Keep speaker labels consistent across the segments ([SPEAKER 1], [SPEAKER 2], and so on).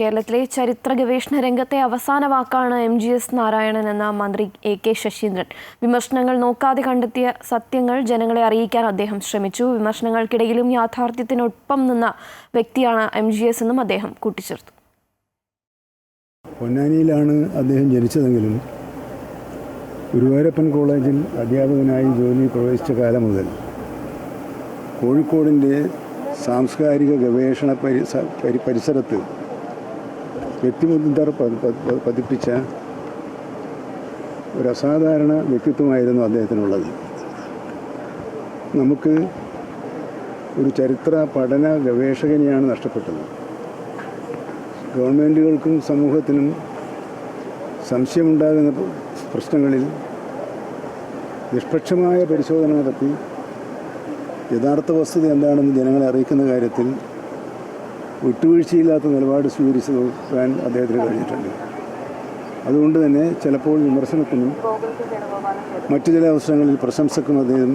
[SPEAKER 1] കേരളത്തിലെ ചരിത്ര ഗവേഷണ രംഗത്തെ അവസാന വാക്കാണ് എം ജി എസ് നാരായണൻ എന്ന മന്ത്രി എ കെ ശശീന്ദ്രൻ. വിമർശനങ്ങൾ നോക്കാതെ കണ്ടെത്തിയ സത്യങ്ങൾ ജനങ്ങളെ അറിയിക്കാൻ അദ്ദേഹം ശ്രമിച്ചു. വിമർശനങ്ങൾക്കിടയിലും യാഥാർത്ഥ്യത്തിനൊപ്പം നിന്ന വ്യക്തിയാണ് എം ജി എസ് എന്നും അദ്ദേഹം കൂട്ടിച്ചേർത്തു.
[SPEAKER 2] പൊന്നാനിയിലാണ് അദ്ദേഹം ജനിച്ചതെങ്കിലും ഗുരുവായൂരപ്പൻ കോളേജിൽ അധ്യാപകനായി ജോലി പ്രവേശിച്ച കാലം മുതൽ കോഴിക്കോടിന്റെ സാംസ്കാരിക ഗവേഷണ പരിസ പരിസരത്ത് പ- പതിപ്പിച്ച ഒരു അസാധാരണ വ്യക്തിത്വമായിരുന്നു അദ്ദേഹത്തിനുള്ളത്. നമുക്ക് ഒരു ചരിത്ര പഠന ഗവേഷകനെയാണ് നഷ്ടപ്പെട്ടത്. ഗവൺമെന്റുകൾക്കും സമൂഹത്തിനും സംശയമുണ്ടാകുന്ന പ്ര- പ്രശ്നങ്ങളിൽ നിഷ്പക്ഷമായ പരിശോധന നടത്തി യഥാർത്ഥ വസ്തുത എന്താണെന്ന് ജനങ്ങളെ അറിയിക്കുന്ന കാര്യത്തിൽ വിട്ടുവീഴ്ചയില്ലാത്ത നിലപാട് സ്വീകരിക്കാൻ അദ്ദേഹത്തിന് കഴിഞ്ഞിട്ടുണ്ട്. അതുകൊണ്ട് തന്നെ ചിലപ്പോൾ വിമർശനത്തിനും മറ്റു ചില അവസരങ്ങളിൽ പ്രശംസക്കും അദ്ദേഹം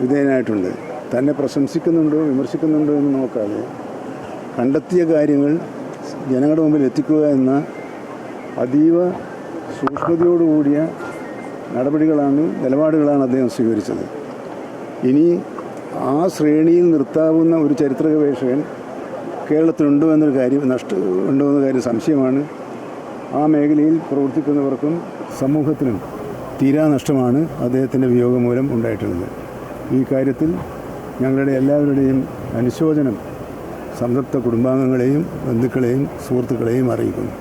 [SPEAKER 2] വിധേയനായിട്ടുണ്ട്. തന്നെ പ്രശംസിക്കുന്നുണ്ടോ വിമർശിക്കുന്നുണ്ടോ എന്ന് നോക്കാതെ കണ്ടെത്തിയ കാര്യങ്ങൾ ജനങ്ങളുടെ മുമ്പിൽ എത്തിക്കുക എന്ന അതീവ സൂക്ഷ്മതയോടുകൂടിയ നടപടികളാണ് നിലപാടുകളാണ് അദ്ദേഹം സ്വീകരിച്ചത്. ഇനി ആ ശ്രേണിയിൽ നിർത്താവുന്ന ഒരു ചരിത്ര ഗവേഷകൻ കേരളത്തിലുണ്ടോ എന്നൊരു കാര്യം നഷ്ട ഉണ്ടോ എന്ന കാര്യം സംശയമാണ്. ആ മേഖലയിൽ പ്രവർത്തിക്കുന്നവർക്കും സമൂഹത്തിനും തീരാ നഷ്ടമാണ് അദ്ദേഹത്തിന്റെ വിയോഗം മൂലം ഉണ്ടായിട്ടുള്ളത്. ഈ കാര്യത്തിൽ ഞങ്ങളുടെ എല്ലാവരുടെയും അനുശോചനം സംതൃപ്ത കുടുംബാംഗങ്ങളെയും ബന്ധുക്കളെയും സുഹൃത്തുക്കളെയും അറിയിക്കുന്നു.